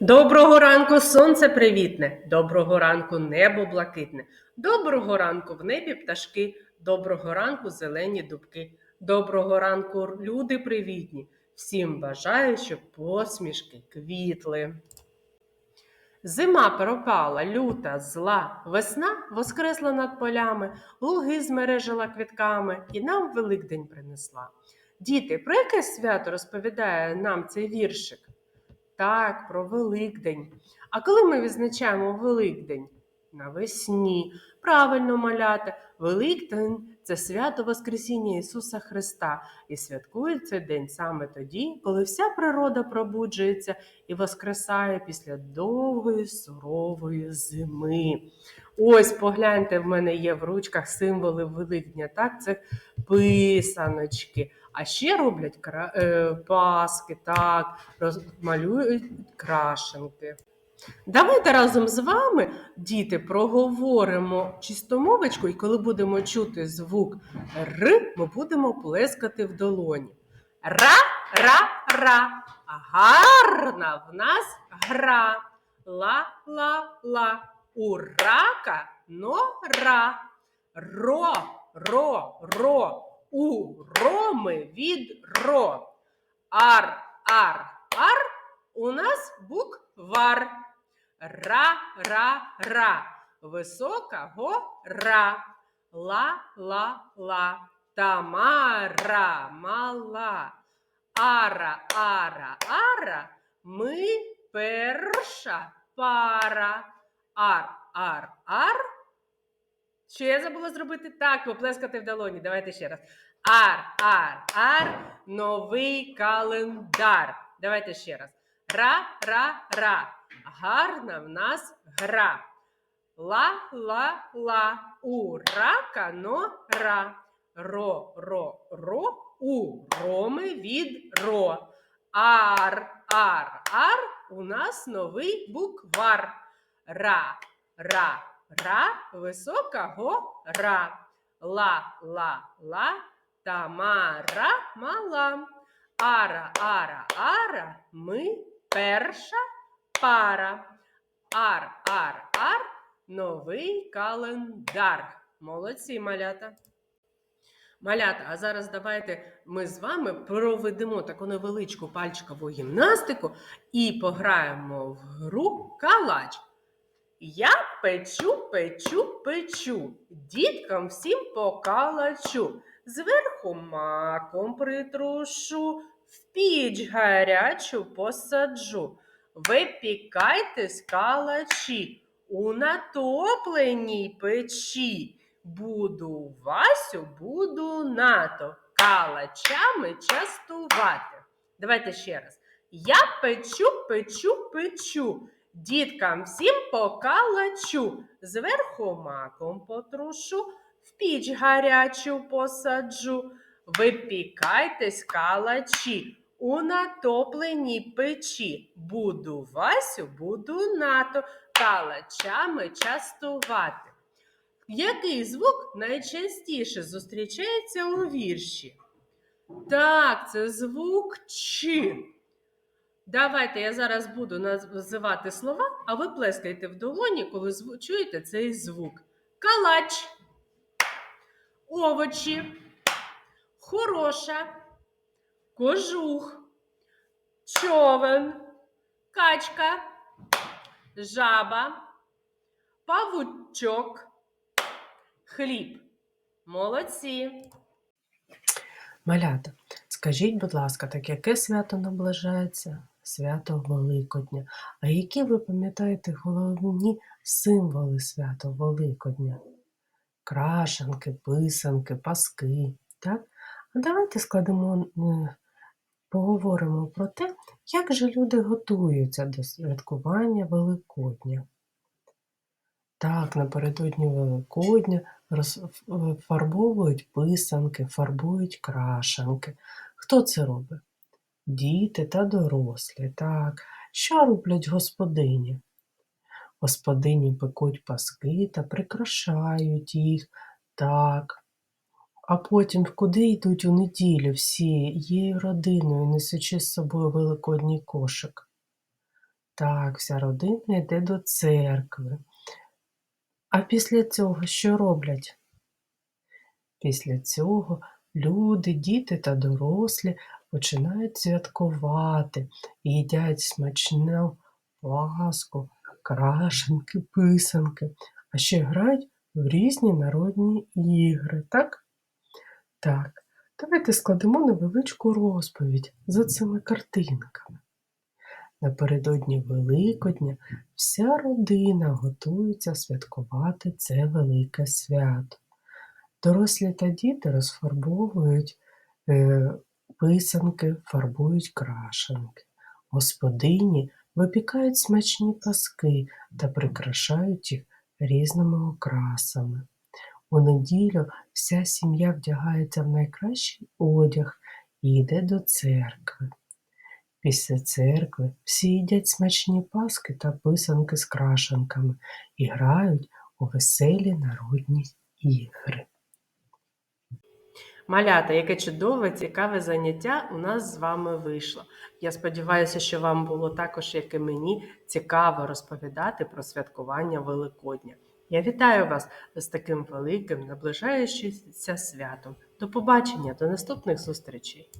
Доброго ранку, сонце привітне, доброго ранку, небо блакитне, доброго ранку в небі пташки, доброго ранку, зелені дубки, доброго ранку, люди привітні. Всім бажаю, щоб посмішки квітли. Зима пропала, люта, зла, весна воскресла над полями, луги змережила квітками і нам Великдень принесла. Діти, про яке свято розповідає нам цей віршик? Так, про Великдень. А коли ми відзначаємо Великдень? Навесні. Правильно маляти. Великдень це свято Воскресіння Ісуса Христа. І святкують цей день саме тоді, коли вся природа пробуджується і воскресає після довгої сурової зими. Ось погляньте, в мене є в ручках символи Великдня. Так, це писаночки. А ще роблять е, паски, так, малюють крашенки. Давайте разом з вами, діти, проговоримо чистомовочку, і коли будемо чути звук Р, ми будемо плескати в долоні. Ра, ра, ра. Гарна в нас гра. Ла, ла, ла. Урака, нора. Ро, ро, ро. У роми від ро. Ар, ар, ар. У нас буквар. Ра, ра, ра. Висока гора. Ла, ла, ла. Тамара мала. Ара, ара, ара. Ми перша пара. Ар, ар, ар. Що я забула зробити? Так, поплескати в долоні. Давайте ще раз. Ар, ар, ар. Новий календар. Давайте ще раз. Ра, ра, ра. Гарна в нас гра. Ла, ла, ла. У рака, но ра. Ро, ро, ро. У роми від ро. Ар, ар, ар. У нас новий буквар. Ра, ра, ра. Висока гора. Ла, ла, ла. Тамара мала. Ара, ара, ара. Ми перша пара. Ар, ар, ар. Новий календар. Молодці, малята. Малята, а зараз давайте ми з вами проведемо таку невеличку пальчикову гімнастику і пограємо в гру калач. Я печу, печу, печу, діткам всім покалачу. Зверху маком притрушу, в піч гарячу посаджу. Випікайтесь калачі у натопленій печі. Буду Васю, буду нато калачами частувати. Давайте ще раз. Я печу, печу, печу. Діткам всім покалачу. Зверху маком потрушу, в піч гарячу посаджу. Випікайтесь калачі у натопленій печі. Буду Васю, буду нато калачами частувати. Який звук найчастіше зустрічається у вірші? Так, це звук Ч. Давайте я зараз буду називати слова, а ви плескайте в долоні, коли чуєте цей звук. Калач, овочі, хороша, кожух, човен, качка, жаба, павучок, хліб. Молодці. Малята, скажіть, будь ласка, так яке свято наближається? Свято Великодня. А які ви пам'ятаєте головні символи свята Великодня? Крашенки, писанки, паски. Так? А давайте складемо, е, поговоримо про те, як же люди готуються до святкування Великодня. Так, напередодні Великодня розфарбовують писанки, фарбують крашенки. Хто це робить? Діти та дорослі. Так. Що роблять господині? Господині пекуть паски та прикрашають їх. Так. А потім куди йдуть у неділю всією родиною, несучи з собою великодній кошик? Так, вся родина йде до церкви. А після цього що роблять? Після цього люди, діти та дорослі починають святкувати, їдять смачну паску, крашенки, писанки, а ще грають в різні народні ігри, так? Так, давайте складемо невеличку розповідь за цими картинками. Напередодні Великодня вся родина готується святкувати це велике свято. Дорослі та діти розфарбовують е, писанки, фарбують крашенки. Господині випікають смачні паски та прикрашають їх різними окрасами. У неділю вся сім'я вдягається в найкращий одяг і йде до церкви. Після церкви всі їдять смачні паски та писанки з крашенками і грають у веселі народні ігри. Малята, яке чудове, цікаве заняття у нас з вами вийшло. Я сподіваюся, що вам було також, як і мені, цікаво розповідати про святкування Великодня. Я вітаю вас з таким великим, наближаючимся святом. До побачення, до наступних зустрічей!